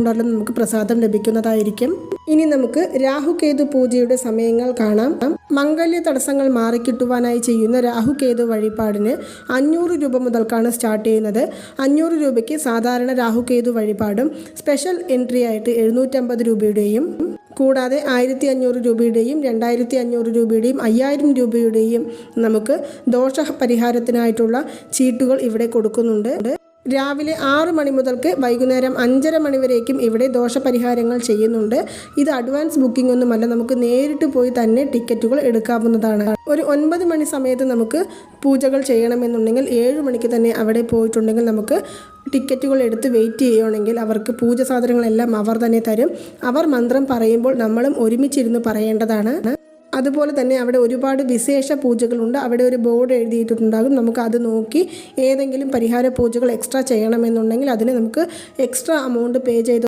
ചെയ്തിട്ടുണ്ടാലും നമുക്ക് പ്രസാദം ലഭിക്കുന്നതായിരിക്കും. ഇനി നമുക്ക് രാഹുകേതു പൂജയുടെ സമയങ്ങൾ കാണാം. മംഗല്യ തടസ്സങ്ങൾ മാറിക്കിട്ടുവാനായി ചെയ്യുന്ന രാഹുകേതു വഴിപാടിന് അഞ്ഞൂറ് രൂപ മുതൽക്കാണ് സ്റ്റാർട്ട് ചെയ്യുന്നത്. അഞ്ഞൂറ് രൂപയ്ക്ക് സാധാരണ രാഹുകേതു വഴിപാടും സ്പെഷ്യൽ എൻട്രി ആയിട്ട് എഴുന്നൂറ്റമ്പത് രൂപയുടെയും കൂടാതെ ആയിരത്തി അഞ്ഞൂറ് രൂപയുടെയും രണ്ടായിരത്തി അഞ്ഞൂറ് രൂപയുടെയും അയ്യായിരം രൂപയുടെയും നമുക്ക് ദോഷ പരിഹാരത്തിനായിട്ടുള്ള ചീട്ടുകൾ ഇവിടെ കൊടുക്കുന്നുണ്ട്. രാവിലെ ആറ് മണി മുതൽക്ക് വൈകുന്നേരം അഞ്ചര മണി വരേക്കും ഇവിടെ ദോഷപരിഹാരങ്ങൾ ചെയ്യുന്നുണ്ട്. ഇത് അഡ്വാൻസ് ബുക്കിംഗ് ഒന്നുമല്ല നമുക്ക് നേരിട്ട് പോയി തന്നെ ടിക്കറ്റുകൾ എടുക്കാവുന്നതാണ്. ഒരു ഒൻപത് മണി സമയത്ത് നമുക്ക് പൂജകൾ ചെയ്യണമെന്നുണ്ടെങ്കിൽ ഏഴ് മണിക്ക് തന്നെ അവിടെ പോയിട്ടുണ്ടെങ്കിൽ നമുക്ക് ടിക്കറ്റുകൾ എടുത്ത് വെയിറ്റ് ചെയ്യുകയാണെങ്കിൽ അവർക്ക് പൂജ സാധനങ്ങളെല്ലാം അവർ തന്നെ തരും. അവർ മന്ത്രം പറയുമ്പോൾ നമ്മളും ഒരുമിച്ചിരുന്ന് പറയേണ്ടതാണ്. അതുപോലെ തന്നെ അവിടെ ഒരുപാട് വിശേഷ പൂജകളുണ്ട്. അവിടെ ഒരു ബോർഡ് എഴുതിയിട്ടുണ്ടാകും. നമുക്ക് അത് നോക്കി ഏതെങ്കിലും പരിഹാര പൂജകൾ എക്സ്ട്രാ ചെയ്യണമെന്നുണ്ടെങ്കിൽ അതിന് നമുക്ക് എക്സ്ട്രാ എമൗണ്ട് പേ ചെയ്ത്